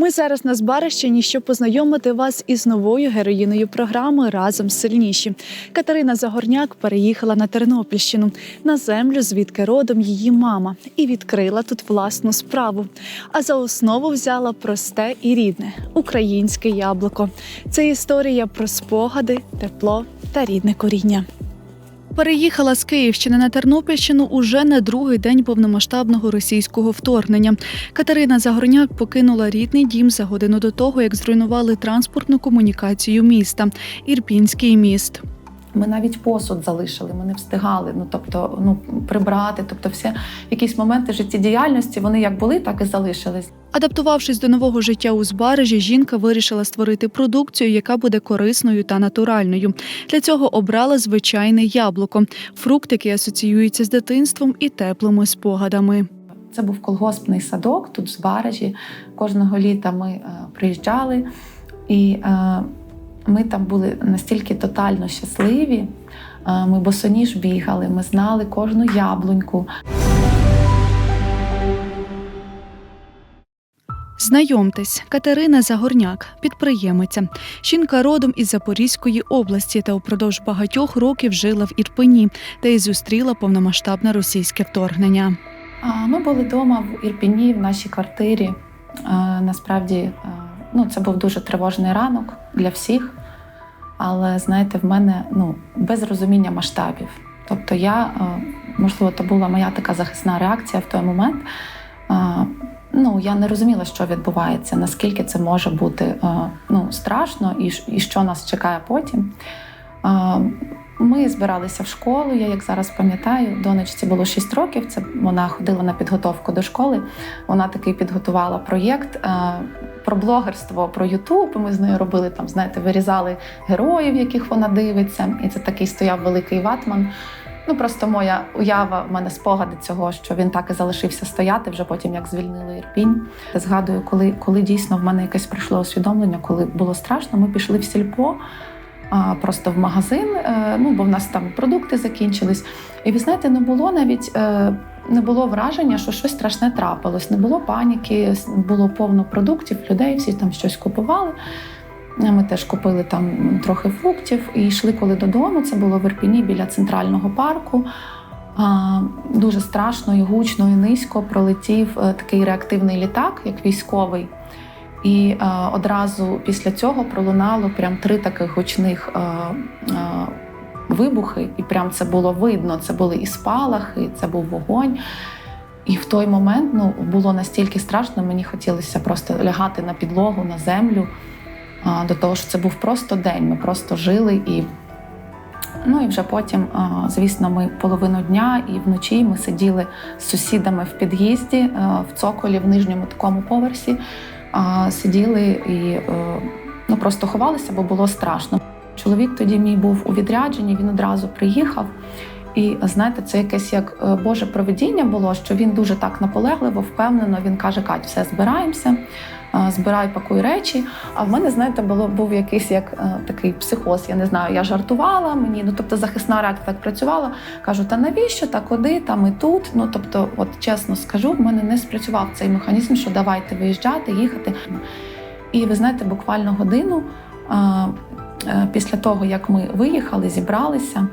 Ми зараз на Збарищині, щоб познайомити вас із новою героїною програми Разом сильніші. Катерина Загорняк переїхала на Тернопільщину на землю, звідки родом її мама, і відкрила тут власну справу. А за основу взяла просте і рідне українське яблуко. Це історія про спогади, тепло та рідне коріння. Переїхала з Київщини на Тернопільщину уже на другий день повномасштабного російського вторгнення. Катерина Загорняк покинула рідний дім за годину до того, як зруйнували транспортну комунікацію міста Ірпінський міст. Ми навіть посуд залишили, ми не встигали. Ну тобто, ну прибрати, тобто, все якісь моменти життєдіяльності вони як були, так і залишились. Адаптувавшись до нового життя у Збаражі, жінка вирішила створити продукцію, яка буде корисною та натуральною. Для цього обрала звичайне яблуко, фрукт, який асоціюється з дитинством і теплими спогадами. Це був колгоспний садок тут в Збаражі. Кожного літа ми е, приїжджали, і е, ми там були настільки тотально щасливі. Ми босоніж бігали, ми знали кожну яблуньку. Знайомтесь, Катерина Загорняк, підприємиця. Жінка родом із Запорізької області та упродовж багатьох років жила в Ірпені, де й зустріла повномасштабне російське вторгнення. Ми були вдома в Ірпіні, в нашій квартирі. Насправді, ну, це був дуже тривожний ранок для всіх. Але знаєте, в мене ну, без розуміння масштабів. Тобто, я, е, можливо, то була моя така захисна реакція в той момент. Е, Ну, я не розуміла, що відбувається, наскільки це може бути е, ну, страшно і, що нас чекає потім. Ми збиралися в школу. Я як зараз пам'ятаю, донечці було 6 років. Це вона ходила на підготовку до школи. Вона такий підготувала проєкт про блогерство, про Ютуб. Ми з нею робили там, знаєте, вирізали героїв, яких вона дивиться. І це такий стояв великий ватман. Ну просто моя уява, в мене спогади цього, що він так і залишився стояти вже потім, як звільнили Ірпінь. Згадую, коли, коли дійсно в мене якесь прийшло усвідомлення, коли було страшно, ми пішли в сільпо. Просто в магазин, е, ну бо в нас там продукти закінчились. І ви знаєте, не було навіть е, не було враження, що щось страшне трапилось. Не було паніки, було повно продуктів, людей, всі там щось купували. Е, Ми теж купили там трохи фруктів і йшли коли додому. Це було в Ірпіні біля центрального парку. Дуже страшно і гучно, і низько пролетів е, такий реактивний літак, як військовий. І е, одразу після цього пролунало прям три таких гучних вибухи, і прям це було видно. Це були і спалахи, це був вогонь. І в той момент ну, було настільки страшно, мені хотілося просто лягати на підлогу, на землю. А, До того, що це був просто день. Ми просто жили і. Ну і вже потім, звісно, ми половину дня і вночі ми сиділи з сусідами в під'їзді в цоколі, в нижньому такому поверсі. Сиділи і е, ну, просто ховалися, бо було страшно. Чоловік тоді мій був у відрядженні, він одразу приїхав. І знаєте, це якесь як е, Боже провидіння було, що він дуже так наполегливо, впевнено. Він каже: Кать, все збираємося, е, збирай, пакуй речі. А в мене, знаєте, було був якийсь як е, такий психоз. Я не знаю, я жартувала мені. Ну тобто захисна реакція так працювала. Кажу, та навіщо та куди? Там і тут. Ну тобто, от чесно скажу, в мене не спрацював цей механізм, що давайте виїжджати, їхати. І ви знаєте, буквально годину після того, як ми виїхали, зібралися.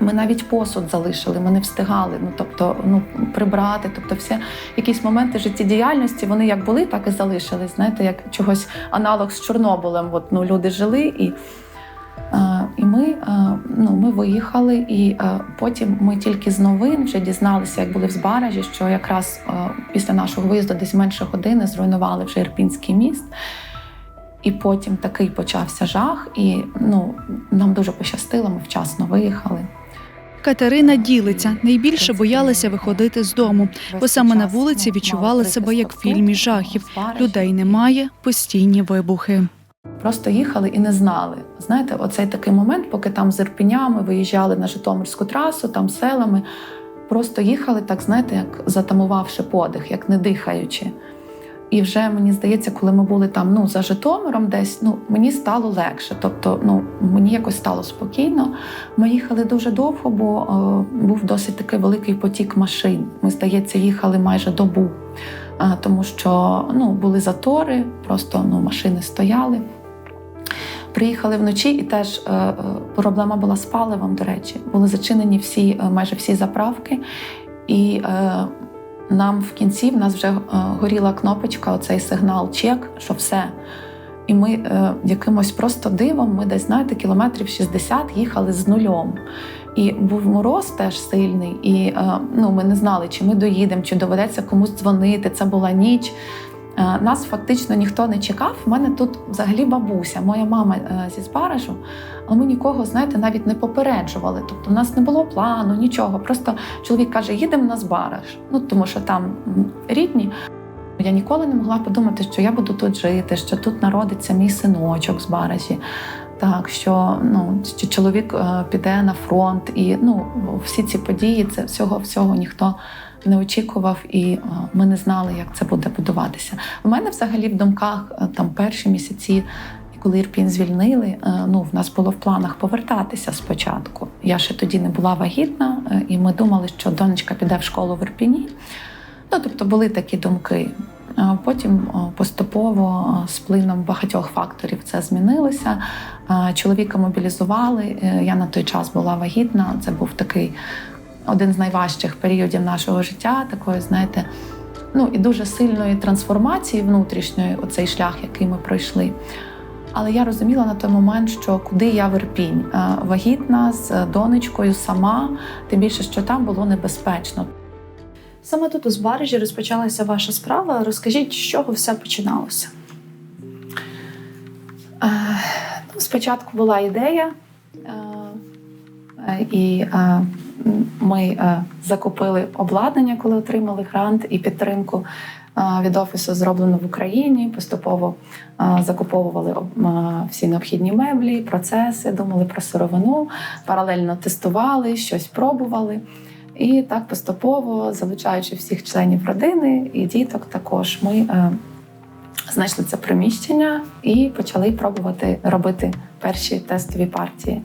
Ми навіть посуд залишили, ми не встигали. Ну тобто, ну прибрати, тобто, все якісь моменти життєдіяльності, вони як були, так і залишились. Знаєте, як чогось аналог з Чорнобилем. От ну люди жили і. е, І ми, е, ну, ми виїхали, і е, потім ми тільки з новин вже дізналися, як були в Збаражі, що якраз е, після нашого виїзду десь менше години зруйнували вже Ірпінський міст. І потім такий почався жах, і ну, нам дуже пощастило, ми вчасно виїхали. Катерина ділиться. Найбільше боялася виходити з дому, бо саме на вулиці відчувала себе як в фільмі жахів. Людей немає, постійні вибухи. Просто їхали і не знали. Знаєте, оцей такий момент, поки там з Ірпеня ми виїжджали на Житомирську трасу, там селами. Просто їхали так, знаєте, як затамувавши подих, як не дихаючи. І вже мені здається, коли ми були там ну, за Житомиром десь, ну мені стало легше. Тобто, ну мені якось стало спокійно. Ми їхали дуже довго, бо е, був досить такий великий потік машин. Ми, здається, їхали майже добу. а, тому що ну, були затори, просто ну, машини стояли. Приїхали вночі, і теж е, е, проблема була з паливом, до речі. Були зачинені всі, е, майже всі заправки. І е, нам в кінці в нас вже е, горіла кнопочка, оцей сигнал чек, що все. І ми е, якимось просто дивом, ми десь, знаєте, кілометрів 60 їхали з нульом. І був мороз теж сильний, і е, ну, ми не знали, чи ми доїдемо, чи доведеться комусь дзвонити. Це була ніч. Е, Нас фактично ніхто не чекав. У мене тут взагалі бабуся, моя мама е, зі Збаражу, але ми нікого, знаєте, навіть не попереджували. Тобто, у нас не було плану, нічого. Просто чоловік каже: їдемо на Збараж. Ну тому що там рідні. Я ніколи не могла подумати, що я буду тут жити, що тут народиться мій синочок з Баражі. Так, що ну що чоловік е, піде на фронт, і ну всі ці події, це всього всього ніхто не очікував, і е, ми не знали, як це буде будуватися. У мене взагалі в думках е, там перші місяці, коли Ірпінь звільнили, е, ну в нас було в планах повертатися спочатку. Я ще тоді не була вагітна, і ми думали, що донечка піде в школу в Ірпіні. Ну, тобто були такі думки. Потім поступово з плином багатьох факторів це змінилося. Чоловіка мобілізували. Я на той час була вагітна. Це був такий один з найважчих періодів нашого життя, такої, знаєте, ну і дуже сильної трансформації внутрішньої, оцей шлях, який ми пройшли. Але я розуміла на той момент, що куди я в Ірпінь, Е, вагітна з донечкою сама, тим більше, що там було небезпечно. Саме тут у Збаражі розпочалася ваша справа. Розкажіть, з чого все починалося? Е, Ну, спочатку була ідея, е, і ми е, закупили обладнання, коли отримали грант і підтримку е, від офісу зроблено в Україні. Поступово е, закуповували всі необхідні меблі, процеси, думали про сировину, паралельно тестували, щось пробували. І так поступово, залучаючи всіх членів родини і діток, також ми знайшли це приміщення і почали пробувати робити перші тестові партії.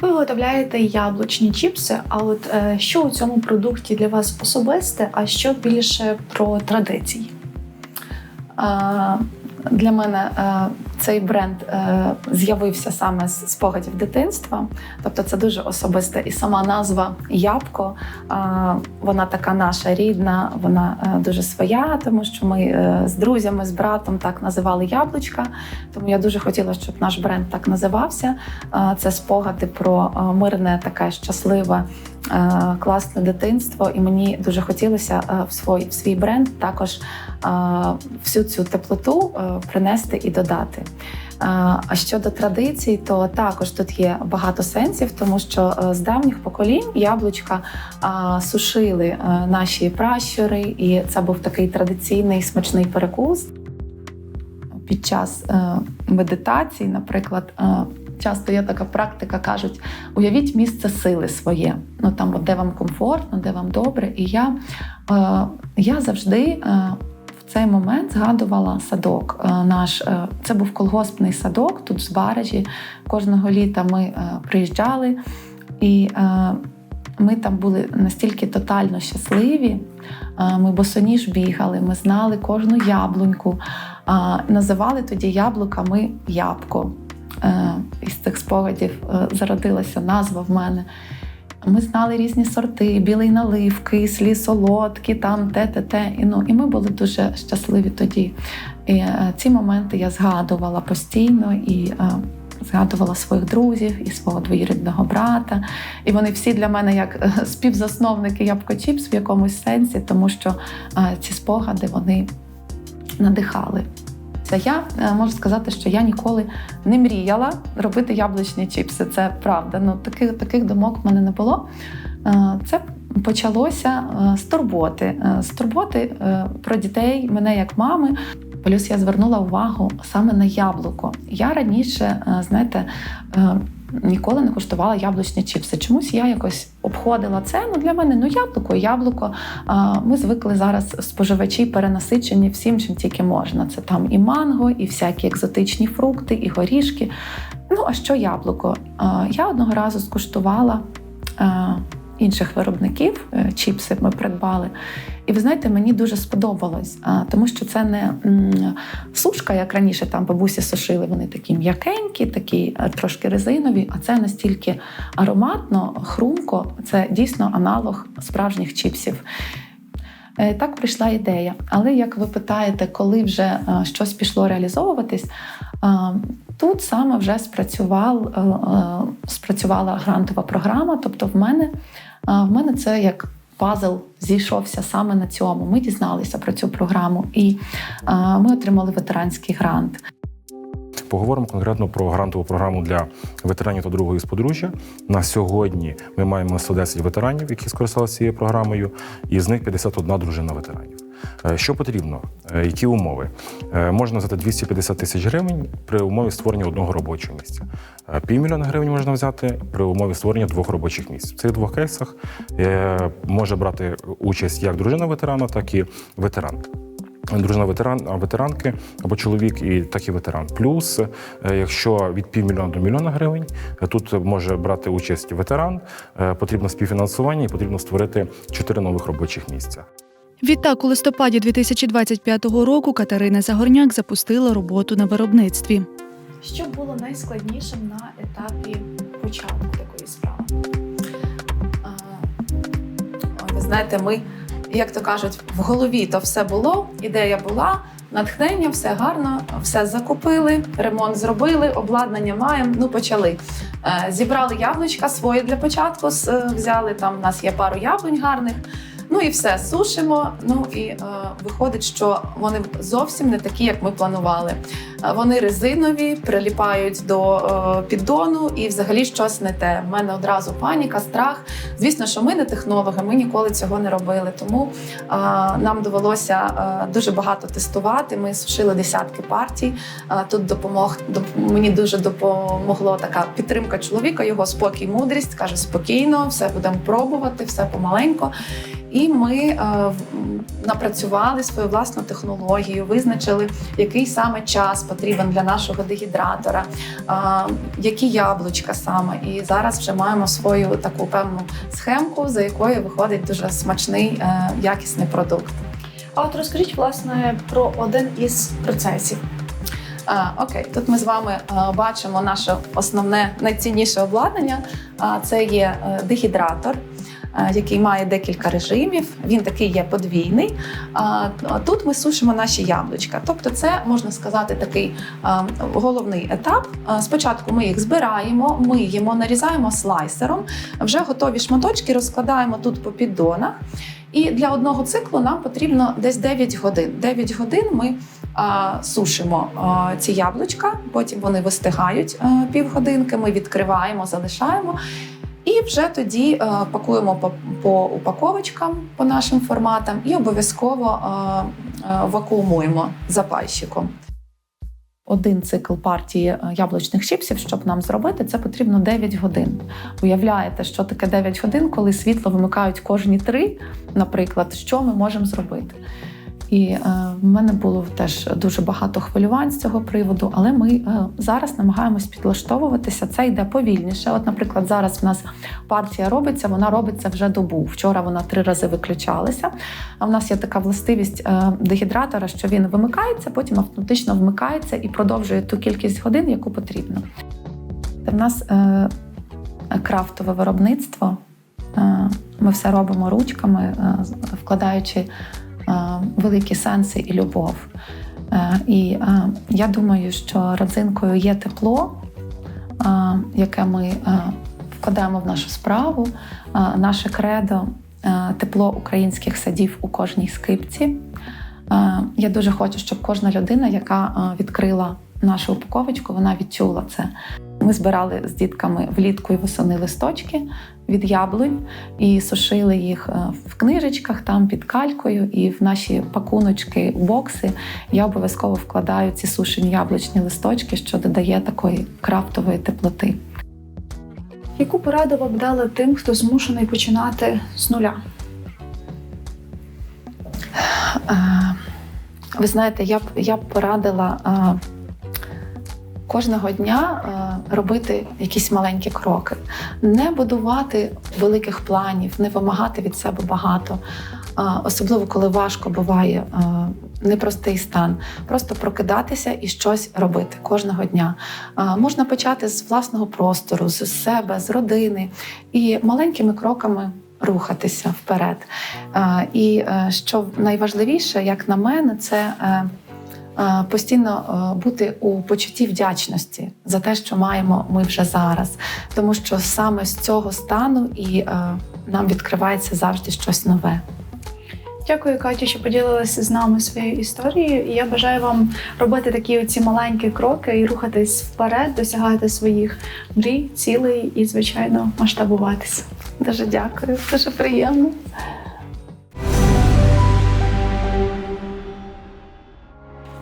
Ви виготовляєте яблучні чіпси. А от е, що у цьому продукті для вас особисте, а що більше про традиції? Для мене е, цей бренд е, з'явився саме з спогадів дитинства, тобто це дуже особисте. І сама назва Ябко, е, вона така наша рідна, вона е, дуже своя, тому що ми е, з друзями, з братом так називали яблучка. Тому я дуже хотіла, щоб наш бренд так називався. Е, Це спогади про е, мирне, таке щасливе. е, Класне дитинство, і мені дуже хотілося е, в свій, в свій бренд також е, всю цю теплоту принести і додати. Е, А щодо традицій, то також тут є багато сенсів, тому що е, з давніх поколінь яблучка е, сушили наші пращури, і це був такий традиційний смачний перекус. Під час медитації, наприклад, часто є така практика, кажуть: уявіть місце сили своє, ну там, де вам комфортно, де вам добре. І я, я завжди. Цей момент згадувала садок е, наш. е, Це був колгоспний садок тут з Баражі. Кожного літа ми е, приїжджали, і ми там були настільки тотально щасливі. Ми босоніж бігали, ми знали кожну яблуньку. Називали тоді яблуками ябко. Із цих спогадів зародилася назва в мене. Ми знали різні сорти: білий налив, кислі, солодкі, там те, те, те. І, ну, і ми були дуже щасливі тоді. І е, ці моменти я згадувала постійно і е, згадувала своїх друзів і свого двоюрідного брата. І вони всі для мене як е, співзасновники Ябко Чіпс в якомусь сенсі, тому що ці спогади вони надихали. Це я е, можу сказати, що я ніколи не мріяла робити яблучні чіпси. Це правда. Ну таких таких думок в мене не було. Е, Це почалося е, з турботи, з турботи про дітей, мене як мами. Плюс я звернула увагу саме на яблуко. Я раніше, знаєте, ніколи не куштувала яблучні чіпси. Чомусь я якось обходила це. Ну для мене ну яблуко, яблуко. Ми звикли зараз споживачі перенасичені всім, чим тільки можна. Це там і манго, і всякі екзотичні фрукти, і горішки. Ну а що яблуко? Я одного разу скуштувала. Інших виробників. е, Чіпси ми придбали. І ви знаєте, мені дуже сподобалось, тому що це не сушка, як раніше там бабусі сушили. Вони такі м'якенькі, такі е, трошки резинові, а це настільки ароматно, хрумко. Це дійсно аналог справжніх чіпсів. Е, Так прийшла ідея. Але як ви питаєте, коли вже щось пішло реалізовуватись, тут саме вже спрацював, спрацювала грантова програма. Тобто, в мене, в мене це як пазл зійшовся саме на цьому. Ми дізналися про цю програму і ми отримали ветеранський грант. Поговоримо конкретно про грантову програму для ветеранів та другої сподружжя. На сьогодні ми маємо 110 ветеранів, які скористалися цією програмою, і з них 51 дружина ветеранів. Е, Що потрібно? Е, Які умови? Е, Можна взяти 250 тисяч гривень при умові створення одного робочого місця. Півмільйона гривень можна взяти при умові створення двох робочих місць. В цих двох кейсах може брати участь як дружина ветерана, так і ветеран дружина ветеран, а ветеранки або чоловік, і так і ветеран. Плюс, якщо від півмільйона до мільйона гривень, тут може брати участь ветеран, потрібно співфінансування і потрібно створити чотири нових робочих місця. Відтак, у листопаді 2025 року Катерина Загорняк запустила роботу на виробництві. Що було найскладнішим на етапі початку такої справи? А, Ви знаєте, ми, як то кажуть, в голові то все було, ідея була, натхнення, все гарно, все закупили, ремонт зробили, обладнання маємо. Ну, почали. Е, Зібрали яблучка свої для початку, е, взяли там. У нас є пару яблунь гарних. Ну і все сушимо. Ну і е, виходить, що вони зовсім не такі, як ми планували. Е, Вони резинові, приліпають до е, піддону, і взагалі щось не те. У мене одразу паніка, страх. Звісно, що ми не технологи, ми ніколи цього не робили. Тому е, нам довелося е, дуже багато тестувати. Ми сушили десятки партій. Е, тут допомог доп- мені дуже допомогло така підтримка чоловіка, його спокій, мудрість каже спокійно, все будемо пробувати, все помаленько. І ми е, напрацювали свою власну технологію, визначили, який саме час потрібен для нашого дегідратора, е, які яблучка саме. І зараз вже маємо свою таку певну схемку, за якою виходить дуже смачний, е, якісний продукт. А от розкажіть власне про один із процесів. А, окей, тут ми з вами а, бачимо наше основне найцінніше обладнання. А, це є дегідратор. Е, Який має декілька режимів, він такий є подвійний. Тут ми сушимо наші яблучка. Тобто, це можна сказати такий головний етап. Спочатку ми їх збираємо, миємо, нарізаємо слайсером. Вже готові шматочки розкладаємо тут по піддонах. І для одного циклу нам потрібно десь 9 годин. 9 годин ми а, сушимо а, ці яблучка, потім вони вистигають півгодинки, ми відкриваємо, залишаємо. І вже тоді е, пакуємо по, по упаковочкам по нашим форматам і обов'язково е, е, вакуумуємо запайщиком. Один цикл партії яблучних чіпсів, щоб нам зробити, це потрібно 9 годин. Уявляєте, що таке 9 годин, коли світло вимикають кожні три, наприклад, що ми можемо зробити? І е, в мене було теж дуже багато хвилювань з цього приводу, але ми е, зараз намагаємось підлаштовуватися. Це йде повільніше. От, наприклад, зараз в нас партія робиться, вона робиться вже добу. Вчора вона три рази виключалася. А в нас є така властивість е, дегідратора, що він вимикається, потім автоматично вмикається і продовжує ту кількість годин, яку потрібно. В нас е, крафтове виробництво. Е, Ми все робимо ручками, е, вкладаючи великі сенси і любов. Е, І е, я думаю, що родзинкою є тепло, е, яке ми е, вкладаємо в нашу справу, е, наше кредо, е, тепло українських садів у кожній скипці. Е, Я дуже хочу, щоб кожна людина, яка е, відкрила нашу упаковочку, вона відчула це. Ми збирали з дітками влітку і восени листочки від яблунь і сушили їх е, в книжечках, там під калькою, і в наші пакуночки, бокси я обов'язково вкладаю ці сушені яблучні листочки, що додає такої крафтової теплоти. Яку пораду б дали тим, хто змушений починати з нуля? Е, Ви знаєте, я б я б порадила е, кожного дня е, робити якісь маленькі кроки, не будувати великих планів, не вимагати від себе багато, Е, особливо коли важко буває. е, Непростий стан, просто прокидатися і щось робити кожного дня. Можна почати з власного простору, з себе, з родини і маленькими кроками рухатися вперед. І що найважливіше, як на мене, це постійно е, бути у почутті вдячності за те, що маємо ми вже зараз, тому що саме з цього стану і е, нам відкривається завжди щось нове. Дякую, Катю, що поділилися з нами своєю історією. І я бажаю вам робити такі оці маленькі кроки і рухатись вперед, досягати своїх мрій, цілей і, звичайно, масштабуватися. Дуже дякую, дуже приємно.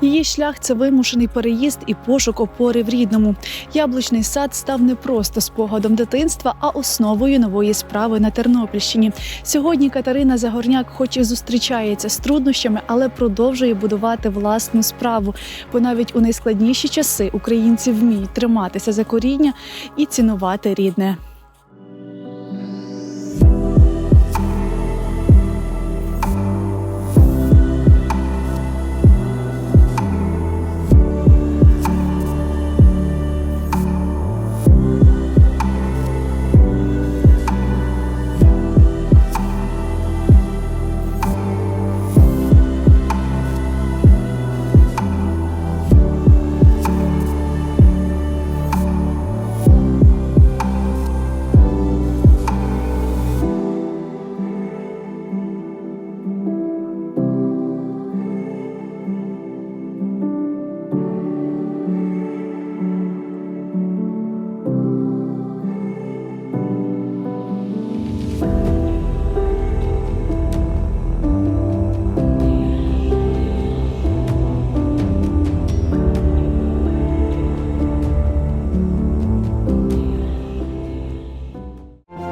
Її шлях це вимушений переїзд і пошук опори в рідному. Яблучний сад став не просто спогадом дитинства, а основою нової справи на Тернопільщині. Сьогодні Катерина Загорняк, хоч і зустрічається з труднощами, але продовжує будувати власну справу. Бо навіть у найскладніші часи українці вміють триматися за коріння і цінувати рідне.